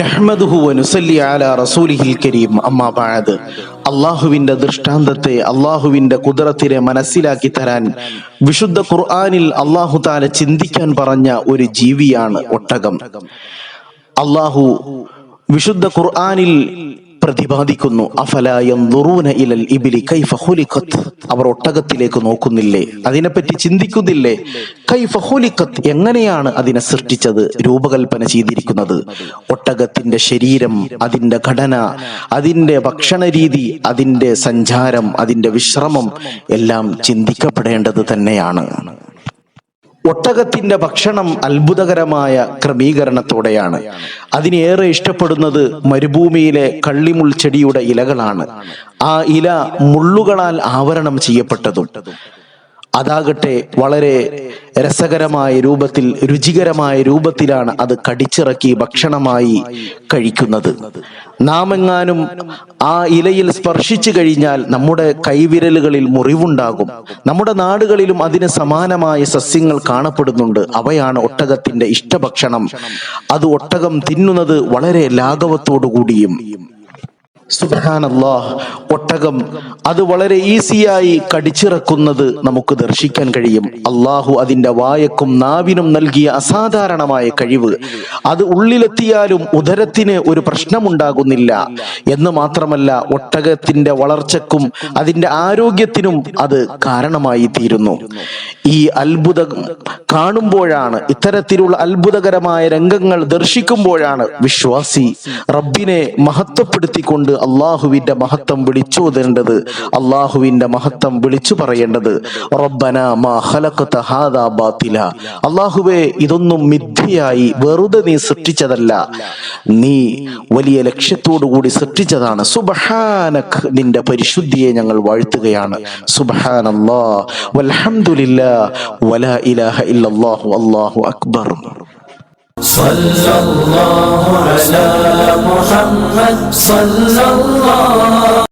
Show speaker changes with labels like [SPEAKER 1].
[SPEAKER 1] നഹ്മദുഹു റസൂലിഹിൽ കരീം. ദൃഷ്ടാന്തത്തെ അള്ളാഹുവിന്റെ കുതിരത്തിനെ മനസ്സിലാക്കി തരാൻ വിശുദ്ധ ഖുർആാനിൽ അള്ളാഹു താല ചിന്തിക്കാൻ പറഞ്ഞ ഒരു ജീവിയാണ് ഒട്ടകം. അള്ളാഹു വിശുദ്ധ ഖുർആനിൽ പ്രതിപാദിക്കുന്നു. ഇലൽ ഇബിലി കൈഫ അവർ ഒട്ടകത്തിലേക്ക് നോക്കുന്നില്ലേ? അതിനെപ്പറ്റി ചിന്തിക്കുന്നില്ലേ? കൈഫ എങ്ങനെയാണ് അതിനെ സൃഷ്ടിച്ചത്? രൂപകൽപ്പന ചെയ്തിരിക്കുന്നത്. ഒട്ടകത്തിന്റെ ശരീരം അതിന്റെ ഘടന അതിന്റെ ഭക്ഷണ രീതി അതിന്റെ സഞ്ചാരം അതിന്റെ വിശ്രമം എല്ലാം ചിന്തിക്കപ്പെടേണ്ടത് തന്നെയാണ്. ഒട്ടകത്തിന്റെ ഭക്ഷണം അത്ഭുതകരമായ ക്രമീകരണത്തോടെയാണ്. അതിനേറെ ഇഷ്ടപ്പെടുന്നത് മരുഭൂമിയിലെ കള്ളിമുൾ ചെടിയുടെ ഇലകളാണ്. ആ ഇല മുള്ളുകളാൽ ആവരണം ചെയ്യപ്പെട്ടതും. അതാകട്ടെ വളരെ രസകരമായ രൂപത്തിൽ രുചികരമായ രൂപത്തിലാണ് അത് കടിച്ചിറക്കി ഭക്ഷണമായി കഴിക്കുന്നത്. നാം എങ്ങാനും ആ ഇലയിൽ സ്പർശിച്ചു കഴിഞ്ഞാൽ നമ്മുടെ കൈവിരലുകളിൽ മുറിവുണ്ടാകും. നമ്മുടെ നാടുകളിലും അതിന് സമാനമായ സസ്യങ്ങൾ കാണപ്പെടുന്നുണ്ട്. അവയാണ് ഒട്ടകത്തിന്റെ ഇഷ്ടഭക്ഷണം. അത് ഒട്ടകം തിന്നുന്നത് വളരെ ലാഘവത്തോടു കൂടിയും സുബാനല്ലാഹ് ഒട്ടകം. അത് വളരെ ഈസിയായി കടിച്ചിറക്കുന്നത് നമുക്ക് ദർശിക്കാൻ കഴിയും. അള്ളാഹു അതിന്റെ വായക്കും നാവിനും നൽകിയ അസാധാരണമായ കഴിവ്. അത് ഉള്ളിലെത്തിയാലും ഉദരത്തിന് ഒരു പ്രശ്നമുണ്ടാകുന്നില്ല. എന്ന് മാത്രമല്ല ഒട്ടകത്തിന്റെ വളർച്ചക്കും അതിന്റെ ആരോഗ്യത്തിനും അത് കാരണമായി തീരുന്നു ഈ അത്ഭുതം കാണുമ്പോഴാണ് ഇത്തരത്തിലുള്ള അത്ഭുതകരമായ രംഗങ്ങൾ ദർശിക്കുമ്പോഴാണ് വിശ്വാസി റബ്ബിനെ മഹത്വപ്പെടുത്തിക്കൊണ്ട് അള്ളാഹുവിന്റെ മഹത്വം വിളിച്ചോതേണ്ടത് അള്ളാഹുവിന്റെ മഹത്വം വിളിച്ചു പറയേണ്ടത്. റബ്ബന മാ ഹാദാ അള്ളാഹുവേ ഇതൊന്നും മിഥ്യയായി വെറുതെ നീ സൃഷ്ടിച്ചതല്ല. നീ വലിയ ലക്ഷ്യത്തോടു കൂടി സൃഷ്ടിച്ചതാണ്. സുബഹാനഖ് നിന്റെ പരിശുദ്ധിയെ ഞങ്ങൾ വാഴ്ത്തുകയാണ്. സുബഹാനല്ലാ വൽഹംദുലില്ലാ വലാ ഇലാഹ الله والله أكبر.
[SPEAKER 2] صلى الله على محمد صلى الله